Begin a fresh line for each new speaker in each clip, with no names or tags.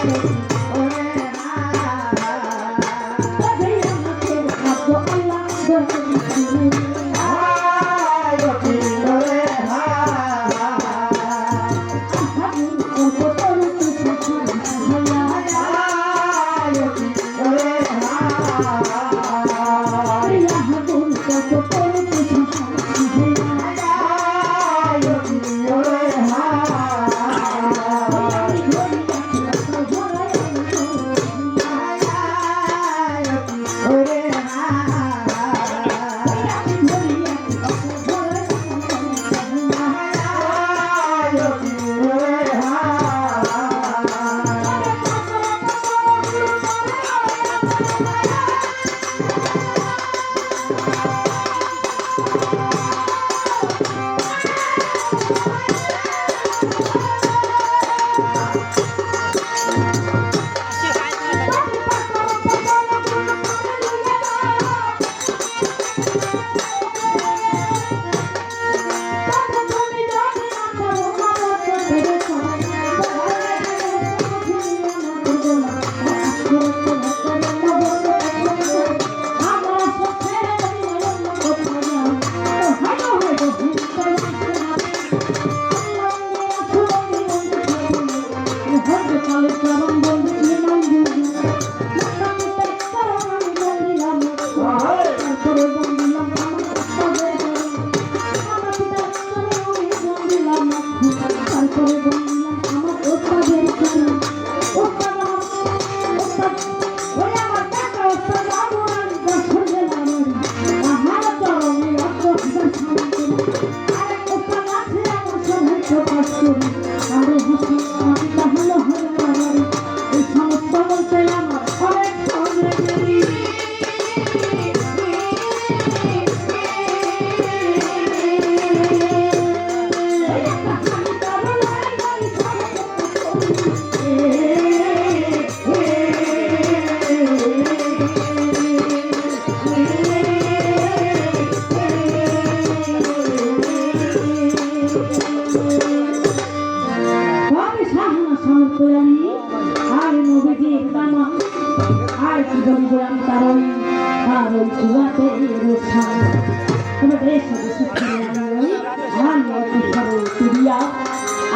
Thank you.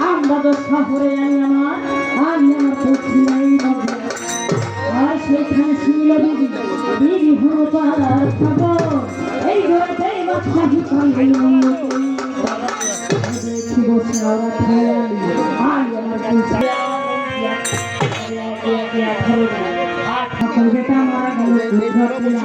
আমাদের শহরে আমি আমার আমি আমার পক্ষিরাই মধ্যে আর সেখানে ছিল দিদি দিদি ভূতার খবর এই ঘরেতে বাদশাহি কান্দি মারা গেল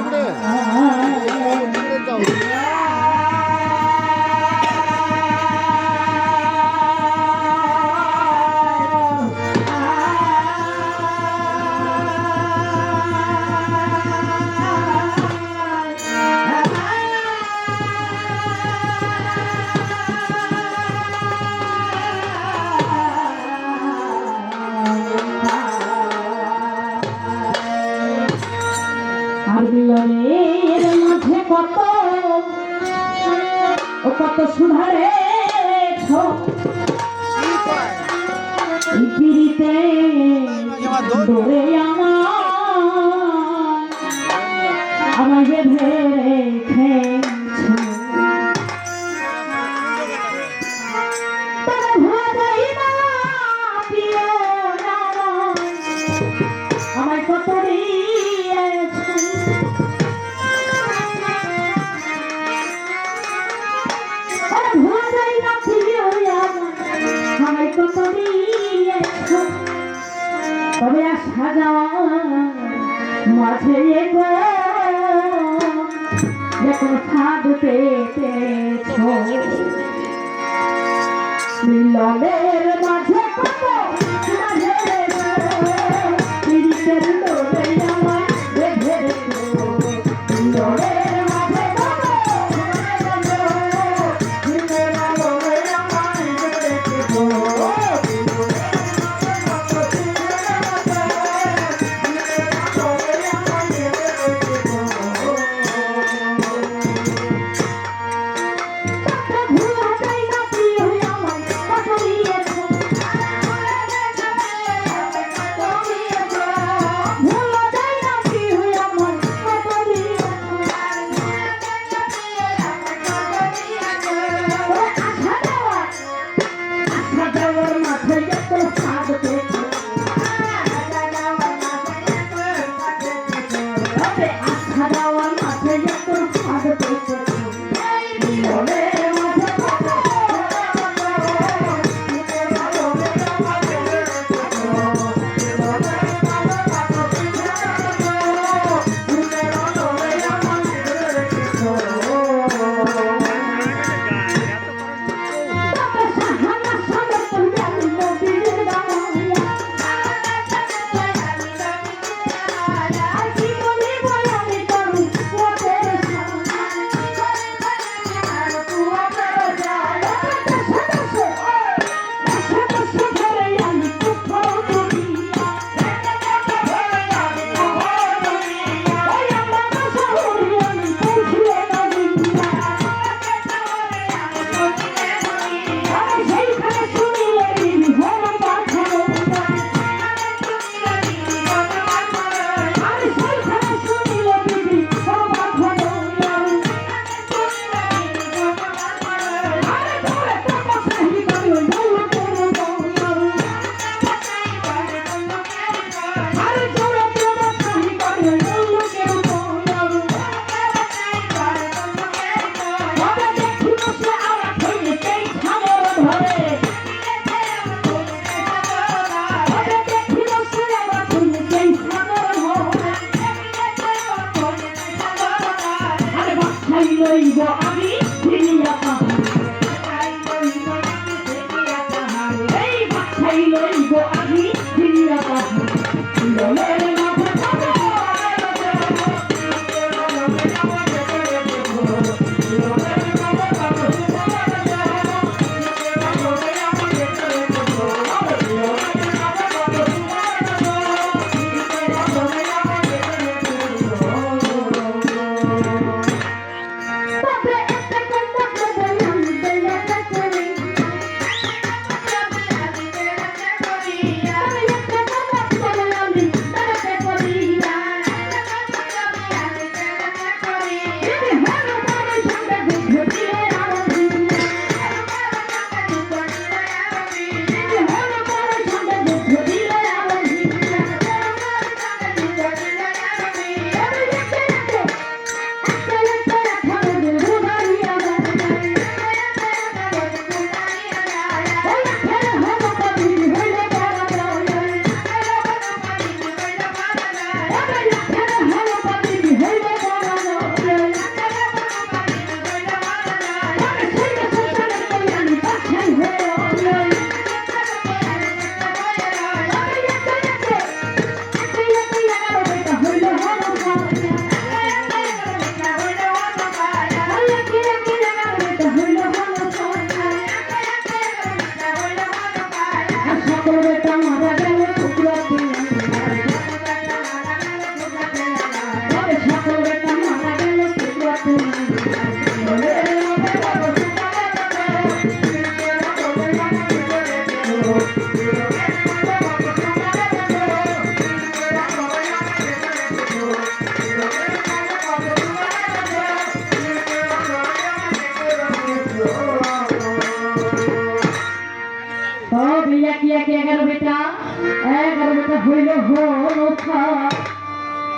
Thank you. তবে আর সাজা মাঝে গো। দেখো সাধু পেতেছ って腹を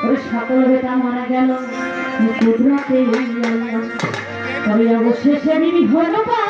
ওই সকল বেটা মারা গেল তবে অবশেষে হল বা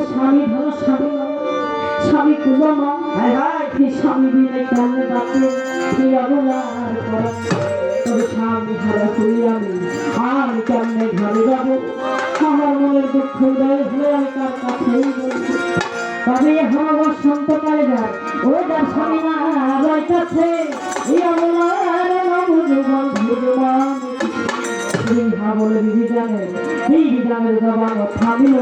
স্বামী বলি ভালো স্বামী ভালো স্বামী কুলো মা হায় হায় স্বামী বিনে কেমনে ডাকে? কি অবলার তবে স্বামী হারা করি আমি। কেমনে ঘরে যাব? আমার মনের দুঃখ উদয় হলে আমি তার কাছেই বলছি তবে এখন বসন্তকালে যায় ও যার স্বামী না কাছে এই অবলার নবযুগল ভুজবান বলে বিবিধানের, এই বিধানের জবান থামিল।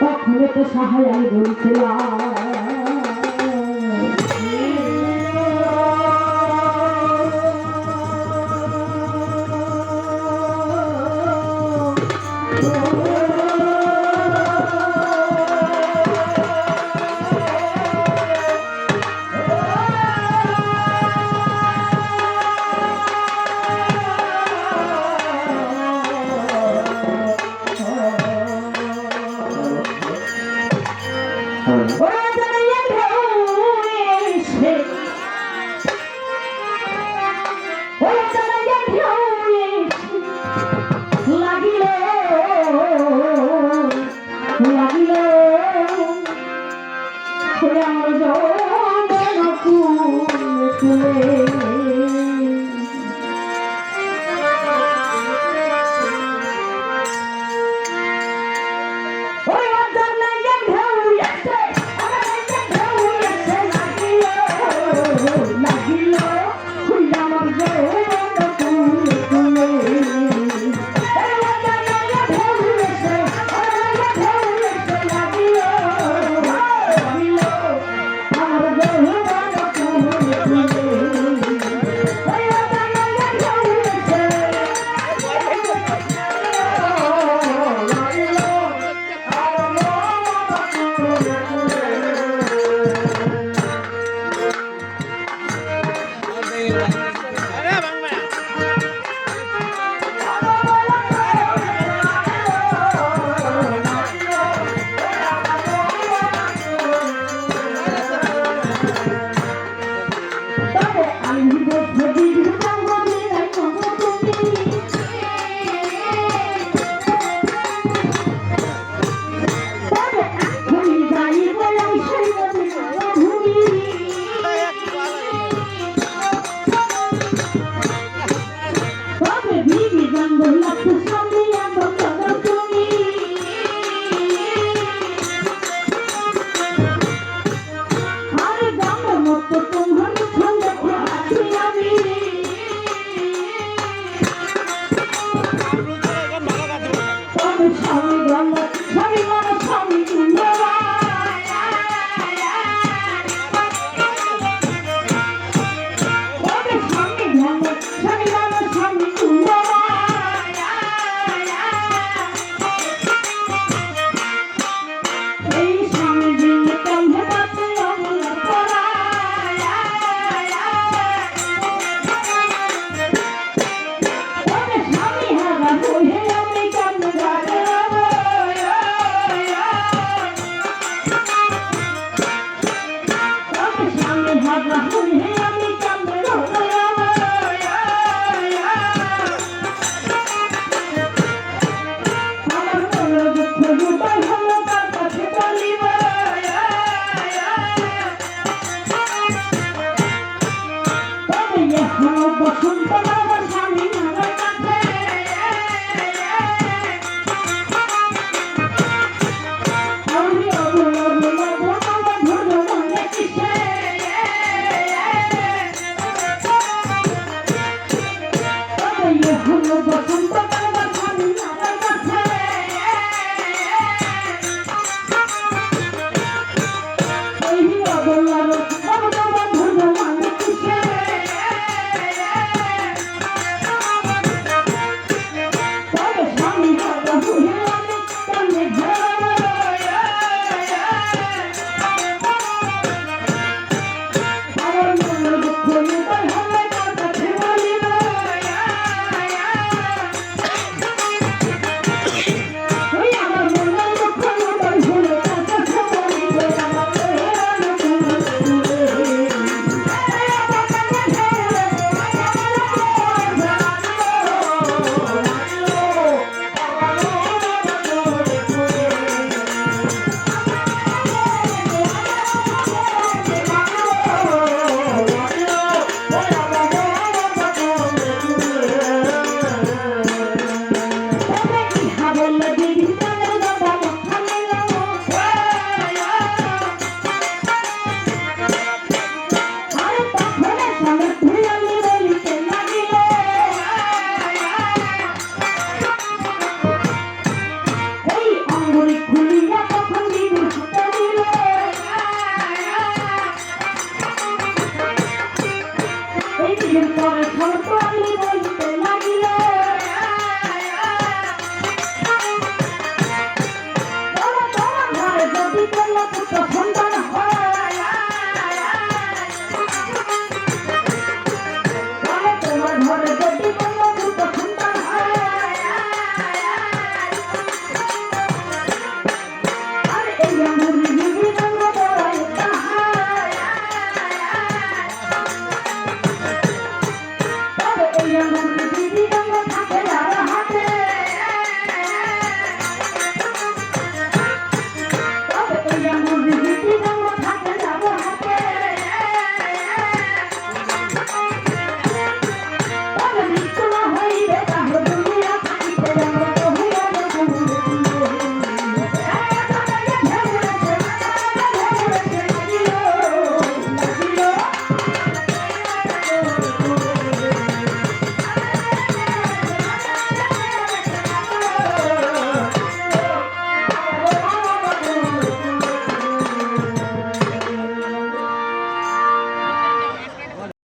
তখন তো সাহায্য আমি লাগিল